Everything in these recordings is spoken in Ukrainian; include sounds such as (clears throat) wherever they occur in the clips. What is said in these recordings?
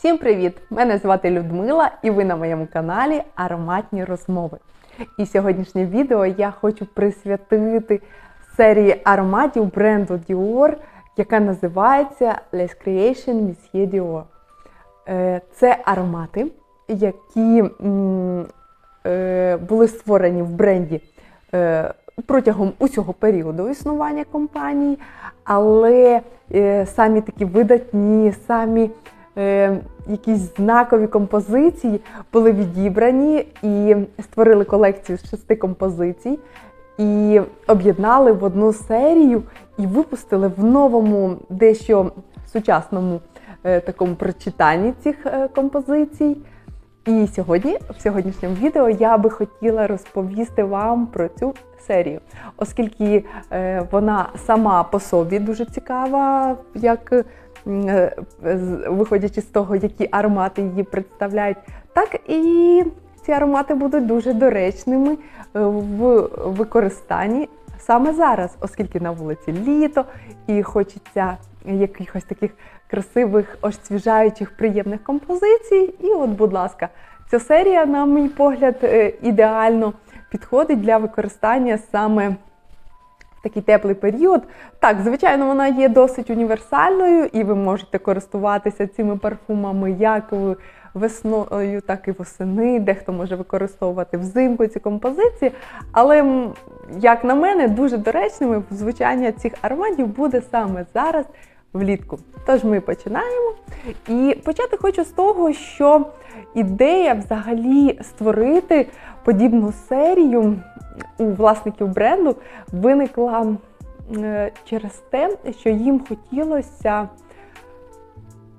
Всім привіт! Мене звати Людмила і ви на моєму каналі Ароматні розмови. І сьогоднішнє відео я хочу присвятити серії ароматів бренду Dior, яка називається Les Creation Monsieur Dior. Е, Це аромати, які е, були створені в бренді е, протягом усього періоду існування компанії, але самі такі видатні, самі якісь знакові композиції були відібрані і створили колекцію з шести композицій. І об'єднали в одну серію і випустили в новому, дещо сучасному е, такому прочитанні цих е, композицій. І сьогодні, в сьогоднішньому відео, я би хотіла розповісти вам про цю серію, оскільки е, вона сама по собі дуже цікава, як е, виходячи з того, які аромати її представляють, так і ці аромати будуть дуже доречними е, в використанні саме зараз, оскільки на вулиці літо і хочеться якихось таких красивих, освіжаючих, приємних композицій. І от, будь ласка, ця серія, на мій погляд, е, ідеально підходить для використання саме такий теплий період. Так, звичайно, вона є досить універсальною, і ви можете користуватися цими парфумами як весною, так і восени. Дехто може використовувати взимку ці композиції. Але, як на мене, дуже доречними звучання цих ароматів буде саме зараз влітку. Тож ми починаємо. І почати хочу з того, що ідея взагалі створити подібну серію у власників бренду виникла е, через те, що їм хотілося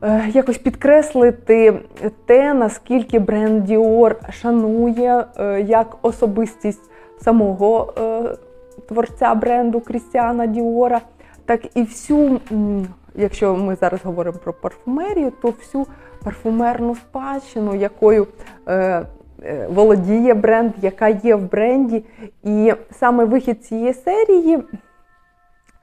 е, якось підкреслити те, наскільки бренд Dior шанує е, як особистість самого творця бренду Крістіана Діора, так і всю, якщо ми зараз говоримо про парфумерію, то всю парфумерну спадщину, якою володіє бренд, яка є в бренді. І саме вихід цієї серії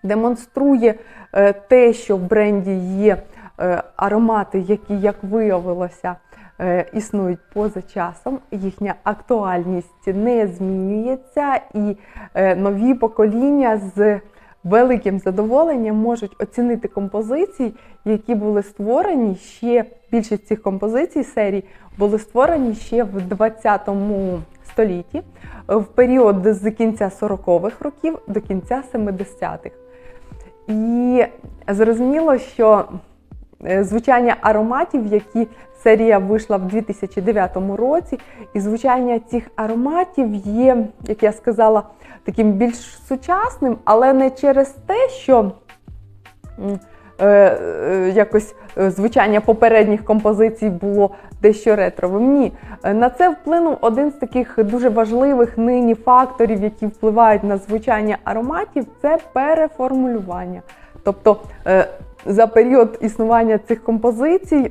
демонструє е, те, що в бренді є е, аромати, які, як виявилося, е, існують поза часом. Їхня актуальність не змінюється, і е, нові покоління з великим задоволенням можуть оцінити композиції, які були створені ще більшість цих композицій серії були створені ще в 20 столітті, в період з кінця 40-х років до кінця 70-х. І зрозуміло, що звучання ароматів, які серія вийшла в 2009 році, і звучання цих ароматів є, як я сказала, таким більш сучасним, але не через те, що е, е, якось е, звучання попередніх композицій було дещо ретровим. Ні, Е, на це вплинув один з таких дуже важливих нині факторів, які впливають на звучання ароматів, це переформулювання. Тобто е, за період існування цих композицій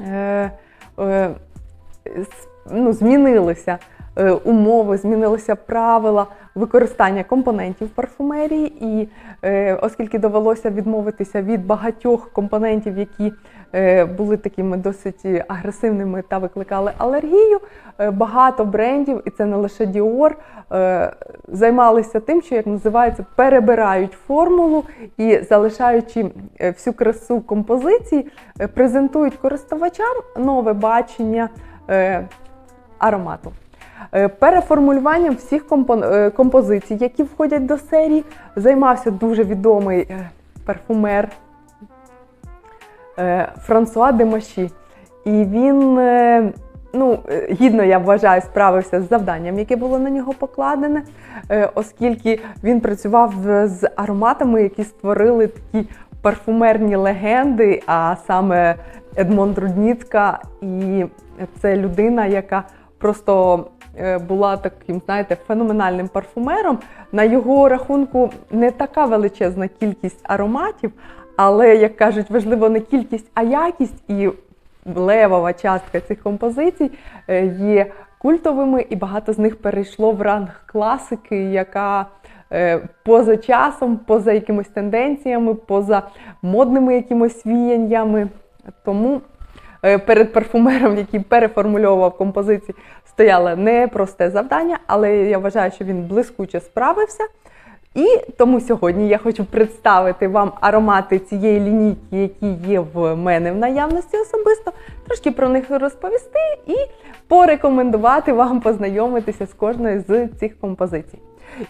е, е, ну, змінилися умови, змінилися правила використання компонентів парфумерії, і е, оскільки довелося відмовитися від багатьох компонентів, які е, були такими досить агресивними та викликали алергію, е, багато брендів, і це не лише е, займалися тим, що як називається, перебирають формулу і залишаючи е, всю красу композиції, е, презентують користувачам нове бачення е, аромату. Е, Переформулюванням всіх е, композицій, які входять до серії, займався дуже відомий е, парфумер Франсуа де Маші. І він, ну, гідно, я вважаю, справився з завданням, яке було на нього покладене, оскільки він працював з ароматами, які створили такі парфумерні легенди, а саме Едмонд Рудніцька. І це людина, яка просто була таким, знаєте, феноменальним парфумером. На його рахунку не така величезна кількість ароматів, але, як кажуть, важливо не кількість, а якість. І левова частка цих композицій е, є культовими, і багато з них перейшло в ранг класики, яка е, поза часом, поза якимись тенденціями, поза модними якимось віяннями. Тому е, перед парфумером, який переформульовував композиції, стояло непросте завдання, але я вважаю, що він блискуче справився. І тому сьогодні я хочу представити вам аромати цієї лінійки, які є в мене в наявності особисто, трошки про них розповісти і порекомендувати вам познайомитися з кожною з цих композицій.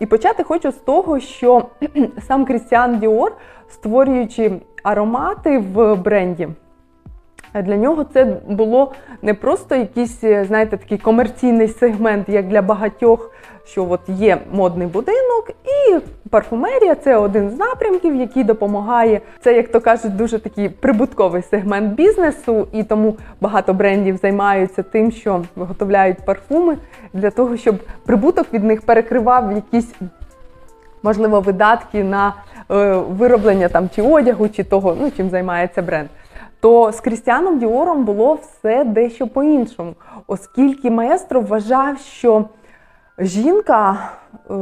І почати хочу з того, що (clears throat) сам Крістіан Діор, створюючи аромати в бренді, для нього це було не просто якийсь, знаєте, такий комерційний сегмент, як для багатьох, що от є модний будинок, і парфумерія це один з напрямків, який допомагає. Це, як то кажуть, дуже такий прибутковий сегмент бізнесу, і тому багато брендів займаються тим, що виготовляють парфуми для того, щоб прибуток від них перекривав якісь. Можливо, видатки на е, вироблення там чи одягу, чи того, ну чим займається бренд то з Крістіаном Діором було все дещо по-іншому, оскільки маестро вважав, що жінка е,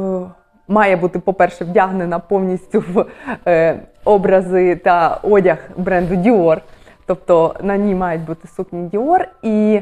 має бути, по-перше, вдягнена повністю в е, образи та одяг бренду Dior, тобто на ній мають бути сукні Dior, і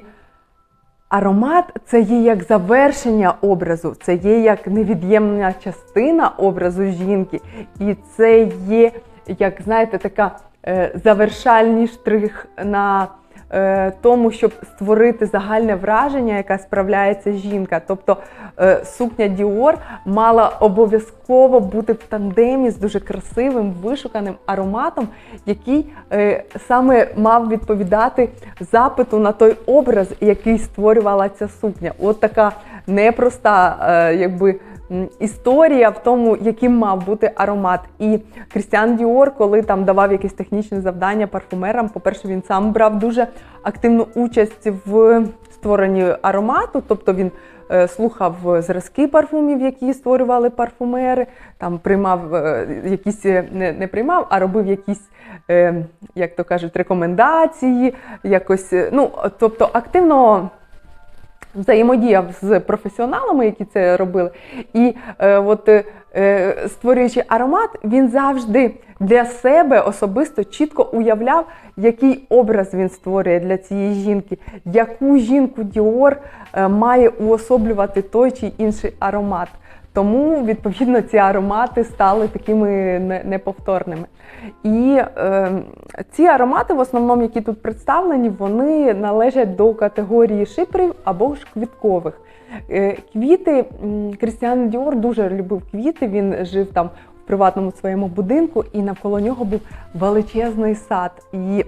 аромат це є як завершення образу, це є як невід'ємна частина образу жінки, і це є, як знаєте, така. Е, завершальний штрих на е, тому, щоб створити загальне враження, яке справляється жінка. Тобто е, сукня Діор мала обов'язково бути в тандемі з дуже красивим, вишуканим ароматом, який саме мав відповідати запиту на той образ, який створювала ця сукня. От така непроста, якби історія в тому, яким мав бути аромат. І Крістіан Діор, коли там давав якісь технічні завдання парфумерам, по-перше, він сам брав дуже активну участь в створенні аромату, тобто він. Е, слухав зразки парфумів, які створювали парфумери, там приймав е, якісь не, не приймав, а робив якісь, е, як то кажуть, рекомендації, якось, ну тобто активно взаємодіяв з професіоналами, які це робили. І е, от е, створюючи аромат, він завжди для себе особисто чітко уявляв, який образ він створює для цієї жінки, яку жінку Діор е, має уособлювати той чи інший аромат. Тому, відповідно, ці аромати стали такими неповторними. І е, ці аромати, в основному, які тут представлені, вони належать до категорії шиперів або ж квіткових. Е, Квіти Крістіан Діор дуже любив квіти. Він жив там в приватному своєму будинку, і навколо нього був величезний сад. І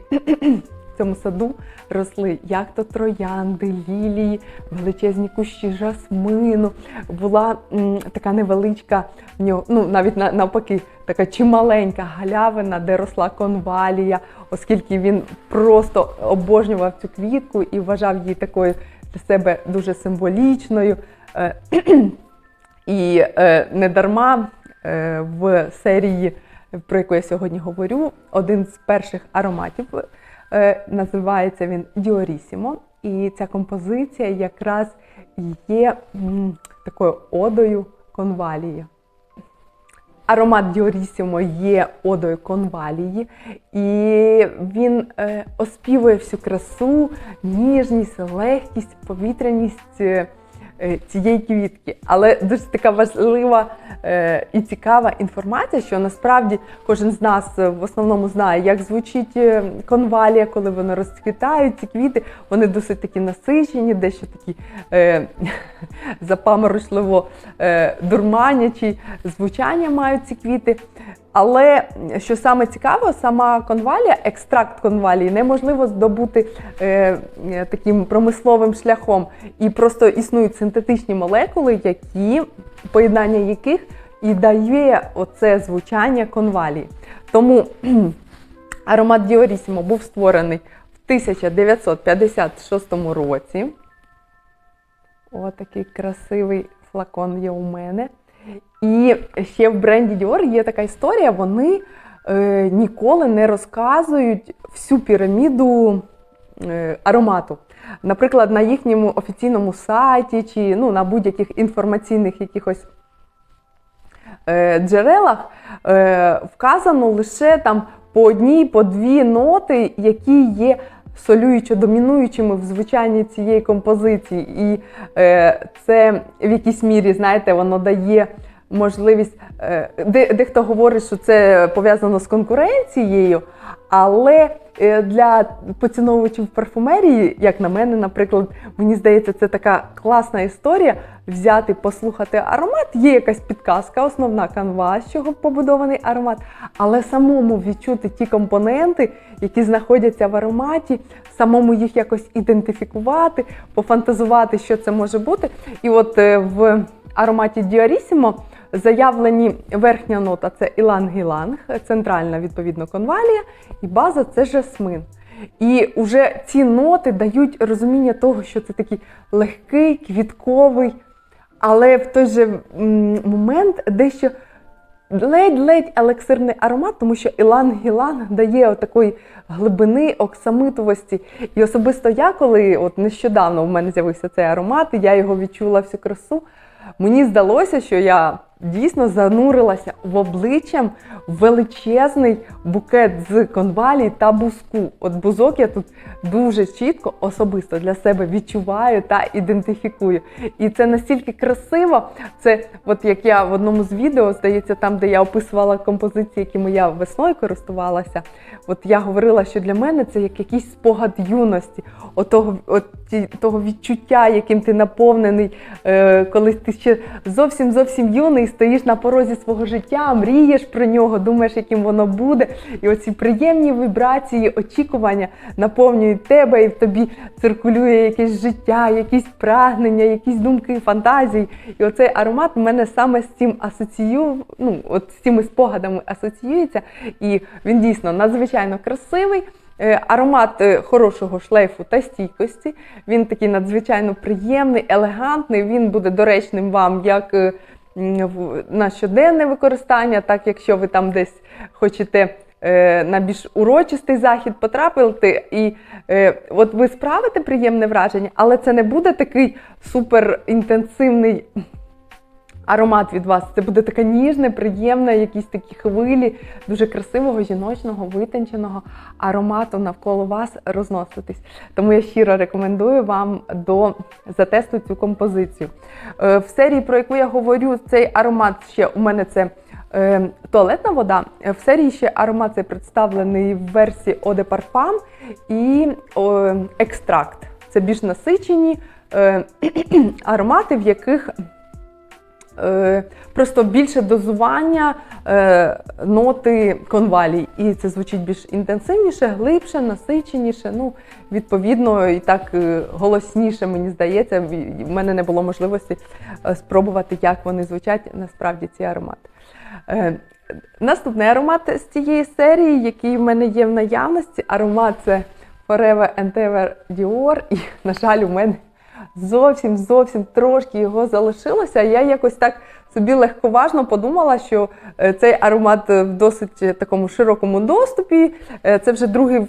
цьому саду росли як то троянди, лілії, величезні кущі жасмину. Була м, така невеличка, ну навіть навпаки, така чималенька галявина, де росла конвалія, оскільки він просто обожнював цю квітку і вважав її такою для себе дуже символічною. Е, і е, не дарма е, в серії, про яку я сьогодні говорю, один з перших ароматів називається він Діорісімо. І ця композиція якраз є такою одою конвалії. Аромат Діорісімо є одою конвалії, і він е, оспівує всю красу, ніжність, легкість, повітряність е, Е, цієї квітки. Але дуже така важлива е, і цікава інформація, що насправді кожен з нас в основному знає, як звучить е, конвалія, коли вони розцвітають, ці квіти, вони досить такі насичені, дещо такі е, (laughs) запаморочливо е, дурманячі звучання мають ці квіти. Але що саме цікаво, сама конвалія, екстракт конвалії неможливо здобути е, таким промисловим шляхом. І просто існують синтетичні молекули, які поєднання яких і дає оце звучання конвалії. Тому (clears throat) аромат Діорісімо був створений в 1956 році. Ось такий красивий флакон є у мене. І ще в бренді Dior є така історія, вони е, ніколи не розказують всю піраміду е, аромату. Наприклад, на їхньому офіційному сайті чи ну, на будь-яких інформаційних якихось е, джерелах е, вказано лише там по одній, по дві ноти, які є солюючо домінуючими в звучанні цієї композиції. І е, це в якійсь мірі, знаєте, воно дає можливість. Е, де, дехто говорить, що це пов'язано з конкуренцією, але е, для поціновувачів парфумерії, як на мене, наприклад, мені здається, це така класна історія взяти, послухати аромат. Є якась підказка, основна канва, з чого побудований аромат, але самому відчути ті компоненти, які знаходяться в ароматі, самому їх якось ідентифікувати, пофантазувати, що це може бути. І от е, в ароматі Діарісімо заявлені верхня нота це іланг-іланг, центральна відповідно конвалія, і база це жасмин. І вже ці ноти дають розуміння того, що це такий легкий, квітковий, але в той же момент дещо ледь-ледь елексирний аромат, тому що іланг-іланг дає такої глибини, оксамитовості. І особисто я, коли от нещодавно у мене з'явився цей аромат, і я його відчула всю красу. Мені здалося, що я дійсно занурилася в обличчям величезний букет з конвалій та бузку. От бузок я тут дуже чітко особисто для себе відчуваю та ідентифікую. І це настільки красиво. Це, от як я в одному з відео, здається, там, де я описувала композиції, якими я весною користувалася. От я говорила, що для мене це як якийсь спогад юності, отого, от того відчуття, яким ти наповнений, е, коли ти ще зовсім зовсім юний, стоїш на порозі свого життя, мрієш про нього, думаєш, яким воно буде. І оці приємні вібрації, очікування наповнюють тебе, і в тобі циркулює якесь життя, якісь прагнення, якісь думки, фантазії. І оцей аромат в мене саме з цим асоціює, ну от з цими спогадами асоціюється. І він дійсно надзвичайно красивий. Е, Аромат е, хорошого шлейфу та стійкості. Він такий надзвичайно приємний, елегантний. Він буде доречним вам як е, на щоденне використання, так якщо ви там десь хочете. е, На більш урочистий захід потрапити, і е, от ви справите приємне враження, але це не буде такий супер інтенсивний аромат від вас. Це буде така ніжна, приємна, якісь такі хвилі дуже красивого, жіночного, витонченого аромату навколо вас розноситись. Тому я щиро рекомендую вам до затесту цю композицію. Е, В серії, про яку я говорю, цей аромат ще у мене це. е, Туалетна вода. Е, В серії ще аромат цей представлений в версії Eau de Parfum і екстракт. Це більш насичені (clears throat) аромати, в яких просто більше дозування е, ноти конвалій. І це звучить більш інтенсивніше, глибше, насиченіше. Ну, відповідно, і так е, голосніше, мені здається. В- мене не було можливості е, спробувати, як вони звучать насправді ці аромати. Е, Наступний аромат з цієї серії, який в мене є в наявності, аромат це Forever and Ever Dior. І, на жаль, у мене зовсім зовсім трошки його залишилося. Я якось так собі легковажно подумала, що е, цей аромат е, в досить такому широкому доступі. Е, Це вже другий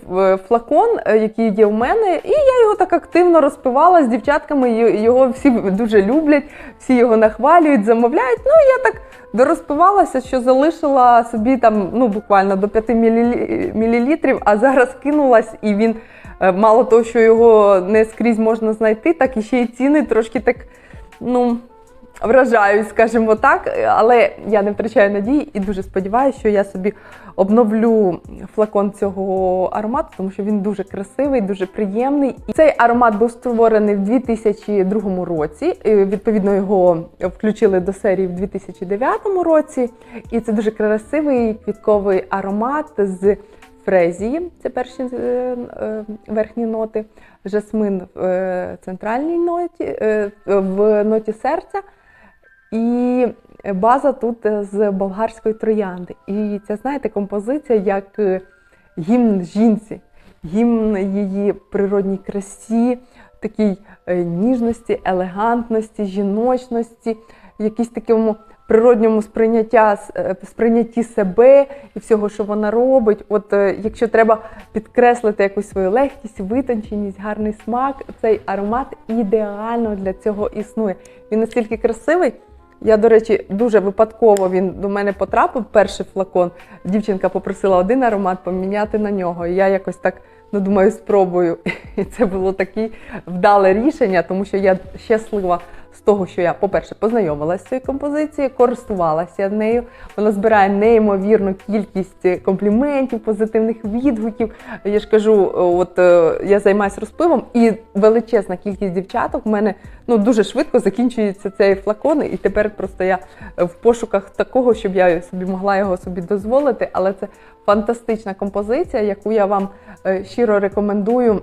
флакон, який є в мене, і я його так активно розпивала з дівчатками. Його всі дуже люблять, всі його нахвалюють, замовляють. Ну і я так дорозпивалася, що залишила собі там ну буквально до 5 мілі- мілілітрів, а зараз кинулась і він. Е, Мало того, що його не скрізь можна знайти, так і ще й ціни трошки так, ну, вражають, скажімо так. Але я не втрачаю надії і дуже сподіваюся, що я собі обновлю флакон цього аромату, тому що він дуже красивий, дуже приємний. І цей аромат був створений в 2002 році. і, Відповідно, його включили до серії в 2009 році. І це дуже красивий квітковий аромат з фрезії, це перші е, е, верхні ноти, жасмин в е, центральній ноті, в ноті серця. І база тут з болгарської троянди. І це, знаєте, композиція як гімн жінці, гімн її природній красі, такій ніжності, елегантності, жіночності, якійсь такому природньому сприйняття, е, сприйнятті себе і всього, що вона робить. От е, якщо треба підкреслити якусь свою легкість, витонченість, гарний смак, цей аромат ідеально для цього існує. Він настільки красивий. Я, до речі, дуже випадково він до мене потрапив, перший флакон. Дівчинка попросила один аромат поміняти на нього. І я якось так Ну, думаю, спробую. (laughs) І це було таке вдале рішення, тому що я щаслива з того, що я, по-перше, познайомилася з цією композицією, користувалася нею. Вона збирає неймовірну кількість компліментів, позитивних відгуків. Я ж кажу, от е, я займаюся розпивом, і величезна кількість дівчаток в мене ну дуже швидко закінчується цей флакон, і тепер просто я в пошуках такого, щоб я собі могла його собі дозволити. Але це фантастична композиція, яку я вам е, щиро рекомендую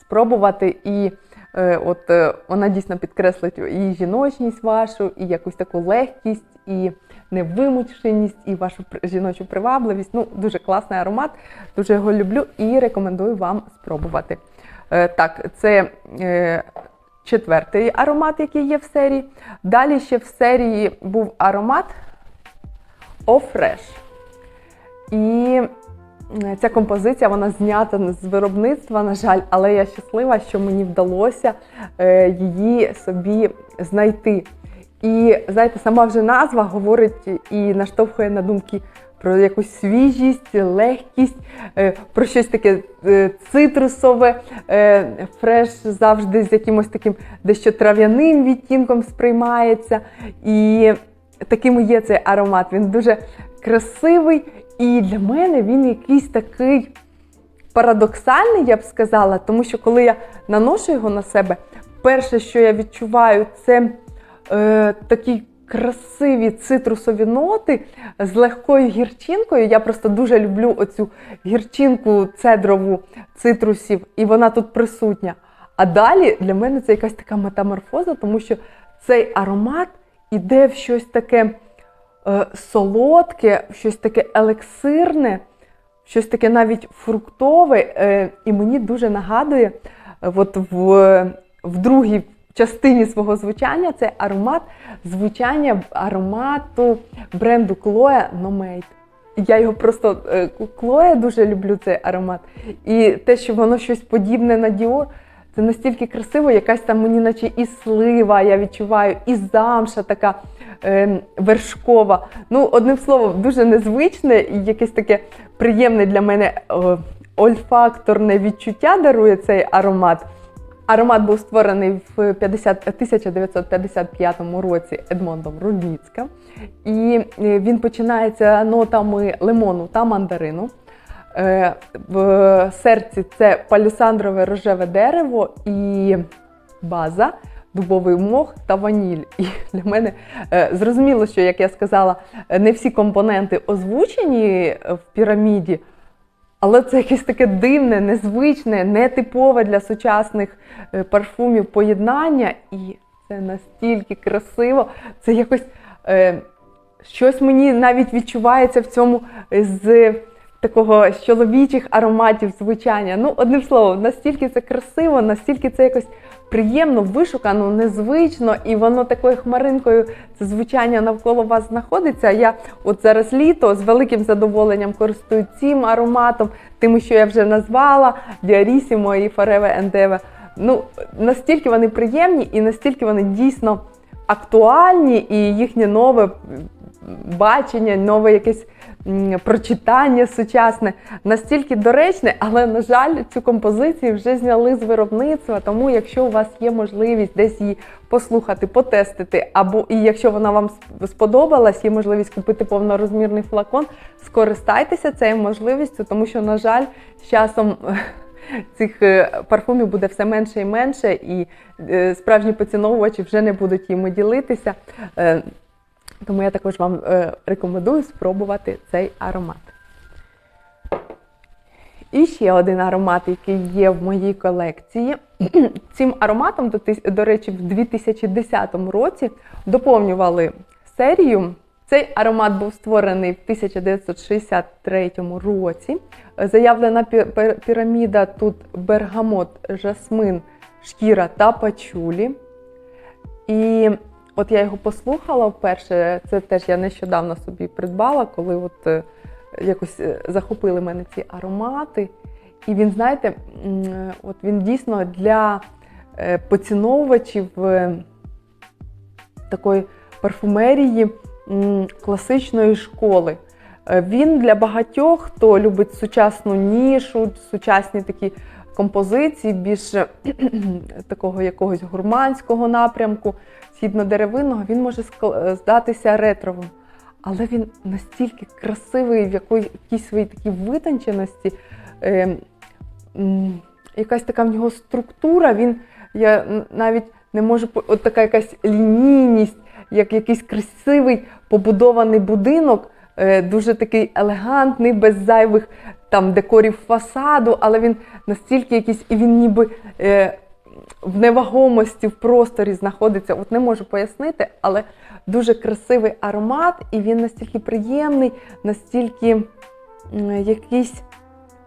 спробувати. І е, от е, вона дійсно підкреслить і жіночність вашу, і якусь таку легкість, і невимученість, і вашу жіночу привабливість. Ну, дуже класний аромат, дуже його люблю і рекомендую вам спробувати. Е, так, це е, четвертий аромат, який є в серії. Далі ще в серії був аромат О Fresh. І е, ця композиція вона знята з виробництва, на жаль, але я щаслива, що мені вдалося е, її собі знайти. І знаєте, сама вже назва говорить і наштовхує на думки про якусь свіжість, легкість, е, про щось таке е, цитрусове, фреш завжди з якимось таким дещо трав'яним відтінком сприймається. І таким і є цей аромат. Він дуже красивий, і для мене він якийсь такий парадоксальний, я б сказала, тому що коли я наношу його на себе, перше, що я відчуваю, це е, такі красиві цитрусові ноти з легкою гірчинкою. Я просто дуже люблю оцю гірчинку цедрову цитрусів, і вона тут присутня. А далі для мене це якась така метаморфоза, тому що цей аромат іде в щось таке солодке, щось таке елексирне, щось таке навіть фруктове. Е, і мені дуже нагадує, е, от в, в другій частині свого звучання цей аромат звучання аромату бренду No Mate. Я його просто е, Chloe дуже люблю цей аромат. І те, що воно щось подібне на Dior, це настільки красиво, якась там мені, наче і слива, я відчуваю, і замша така е, вершкова. Ну, одним словом, дуже незвичне і якесь таке приємне для мене е, ольфакторне відчуття дарує цей аромат. Аромат був створений в 50, 1955 році Едмондом Рудніцьким. І е, він починається нотами лимону та мандарину. Е, В серці це палісандрове рожеве дерево і база, дубовий мох та ваніль. І для мене е, зрозуміло, що, як я сказала, не всі компоненти озвучені в піраміді. Але це якесь таке дивне, незвичне, нетипове для сучасних е, парфумів поєднання. І це настільки красиво. Це якось щось мені навіть відчувається в цьому з такого чоловічих ароматів звучання. Ну, одним словом, настільки це красиво, настільки це якось приємно, вишукано, незвично, і воно такою хмаринкою це звучання навколо вас знаходиться. Я от зараз літо з великим задоволенням користуюсь цим ароматом, тим, що я вже назвала, Діарісімо і Forever Endeavor. Ну, настільки вони приємні і настільки вони дійсно актуальні, і їхнє нове бачення, нове якесь прочитання сучасне настільки доречне, але, на жаль, цю композицію вже зняли з виробництва. Тому, якщо у вас є можливість десь її послухати, потестити, або і якщо вона вам сподобалась, є можливість купити повнорозмірний флакон, скористайтеся цією можливістю, тому що, на жаль, з часом. (laughs) Цих е, парфумів буде все менше і менше, і е, справжні поціновувачі вже не будуть їми ділитися. Тому я також вам е, рекомендую спробувати цей аромат. І ще один аромат, який є в моїй колекції. (clears throat) Цим ароматом, до, речі, в 2010 році доповнювали серію. Цей аромат був створений в 1963 році. Заявлена пі- пі- піраміда тут бергамот, жасмин, шкіра та пачулі. І от я його послухала вперше. Це теж я нещодавно собі придбала, коли от е, якось е, захопили мене ці аромати. І він, знаєте, е, от він дійсно для поціновувачів такої парфумерії класичної школи. Він для багатьох, хто любить сучасну нішу, сучасні такі композиції, більш е, (clears throat) такого якогось гурманського напрямку, східно-деревинного, він може е, здатися ретровим. Але він настільки красивий в якійсь своїй такій витонченості, е, м, якась така в нього структура, він, я навіть не можу, от така якась лінійність, як якийсь красивий побудований будинок, дуже такий елегантний, без зайвих там декорів фасаду, але він настільки якийсь, і він ніби е, в невагомості в просторі знаходиться. От не можу пояснити, але дуже красивий аромат, і він настільки приємний, настільки м, якийсь.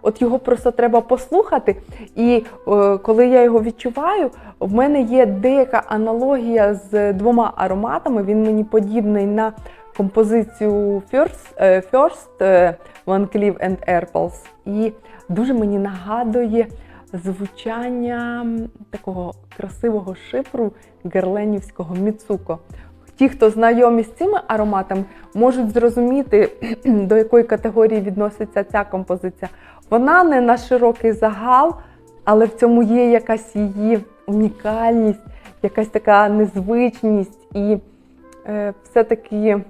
От його просто треба послухати. І е, коли я його відчуваю, в мене є деяка аналогія з двома ароматами. Він мені подібний на композицію First, е, First е, Van Cleef and Arpels. І дуже мені нагадує звучання такого красивого шифру герленівського Міцуко. Ті, хто знайомі з цими ароматами, можуть зрозуміти, (clears throat) до якої категорії відноситься ця композиція. Вона не на широкий загал, але в цьому є якась її унікальність, якась така незвичність, і е, все-таки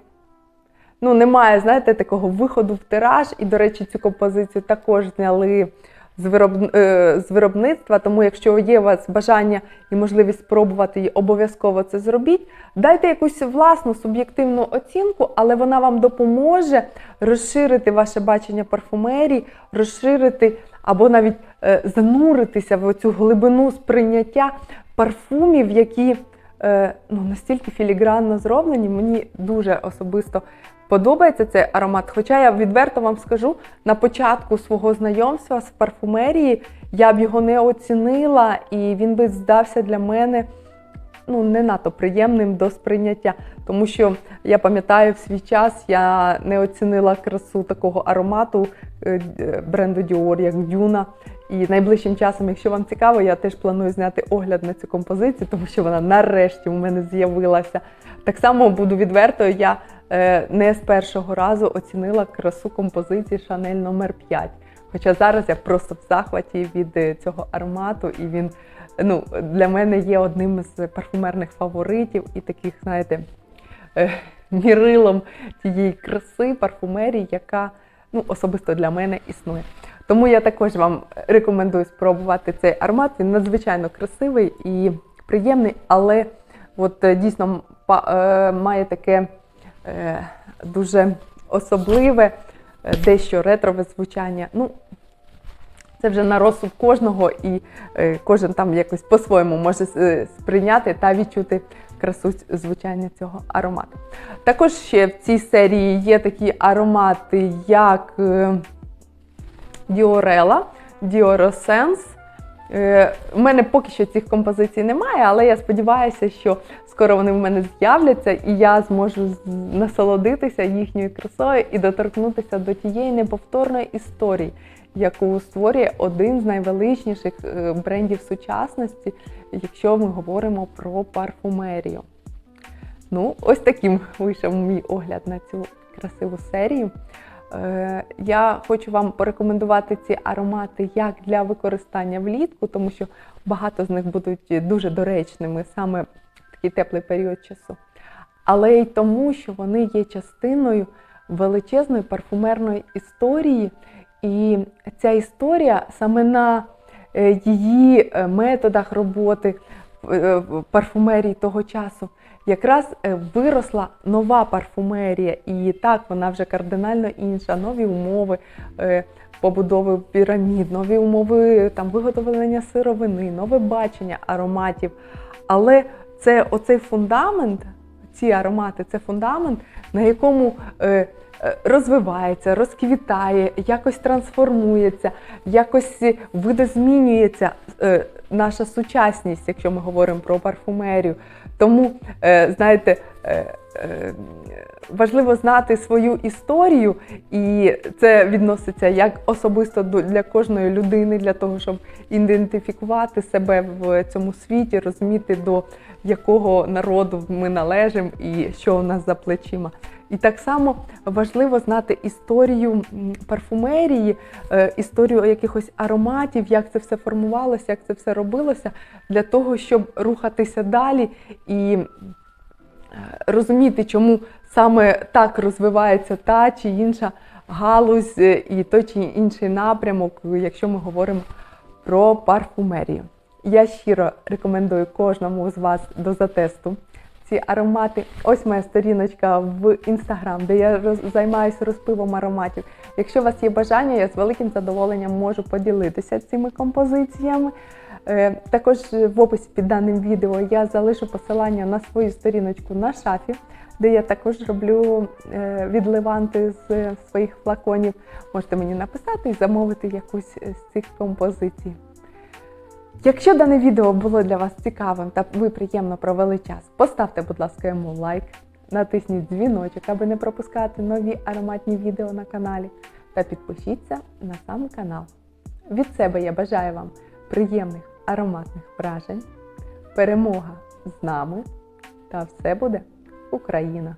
ну, немає, знаєте, такого виходу в тираж. І, до речі, цю композицію також зняли з, вироб... е, з виробництва. Тому, якщо є у вас бажання і можливість спробувати її, обов'язково це зробіть. Дайте якусь власну суб'єктивну оцінку, але вона вам допоможе розширити ваше бачення парфумерії, розширити або навіть е, зануритися в цю глибину сприйняття парфумів, які е, ну, настільки філігранно зроблені. Мені дуже особисто подобається цей аромат. Хоча я відверто вам скажу, на початку свого знайомства з парфумерії я б його не оцінила, і він би здався для мене ну, не надто приємним до сприйняття. Тому що я пам'ятаю, в свій час я не оцінила красу такого аромату е, бренду Dior, як Дюна. І найближчим часом, якщо вам цікаво, я теж планую зняти огляд на цю композицію, тому що вона нарешті у мене з'явилася. Так само буду відвертою, я не з першого разу оцінила красу композиції Chanel номер 5. Хоча зараз я просто в захваті від е, цього аромату, і він ну, для мене є одним з парфумерних фаворитів і таких, знаєте, е, мірилом тієї краси парфумерії, яка ну, особисто для мене існує. Тому я також вам рекомендую спробувати цей аромат. Він надзвичайно красивий і приємний, але от е, дійсно е, має таке е, дуже особливе, е, дещо ретрове звучання. Ну, це вже на розсуд кожного, і е, кожен там якось по-своєму може е, сприйняти та відчути красу звучання цього аромату. Також ще в цій серії є такі аромати, як е, Діорела, Діоросенс. Е, У мене поки що цих композицій немає, але я сподіваюся, що скоро вони в мене з'являться, і я зможу насолодитися їхньою красою і доторкнутися до тієї неповторної історії, яку створює один з найвеличніших е, брендів сучасності, якщо ми говоримо про парфумерію. Ну, ось таким вийшов мій огляд на цю красиву серію. Е, Я хочу вам порекомендувати ці аромати як для використання влітку, тому що багато з них будуть дуже доречними саме в такий теплий період часу. Але й тому, що вони є частиною величезної парфумерної історії. І ця історія саме на е, її е, методах роботи парфумерії того часу якраз е, виросла нова парфумерія, і так вона вже кардинально інша. Нові умови е, побудови пірамід, нові умови там виготовлення сировини, нове бачення ароматів. Але це оцей фундамент, ці аромати, це фундамент, на якому е, розвивається, розквітає, якось трансформується, якось видозмінюється наша сучасність, якщо ми говоримо про парфумерію. Тому, е, знаєте, е, е, важливо знати свою історію, і це відноситься як особисто до- для кожної людини, для того, щоб ідентифікувати себе в цьому світі, розуміти, до якого народу ми належимо і що у нас за плечима. І так само важливо знати історію парфумерії, е, історію якихось ароматів, як це все формувалося, як це все робилося, для того, щоб рухатися далі і е, розуміти, чому саме так розвивається та чи інша галузь е, і той чи інший напрямок, якщо ми говоримо про парфумерію. Я щиро рекомендую кожному з вас до затесту ці аромати. Ось моя сторіночка в інстаграм, де я роз, займаюся розпивом ароматів. Якщо у вас є бажання, я з великим задоволенням можу поділитися цими композиціями. Е, Також в описі під даним відео я залишу посилання на свою сторіночку на шафі, де я також роблю е, відливанти з своїх флаконів. Можете мені написати і замовити якусь з цих композицій. Якщо дане відео було для вас цікавим та ви приємно провели час, поставте, будь ласка, йому лайк, натисніть дзвіночок, аби не пропускати нові ароматні відео на каналі, та підпишіться на сам канал. Від себе я бажаю вам приємних ароматних вражень, перемога з нами та все буде Україна!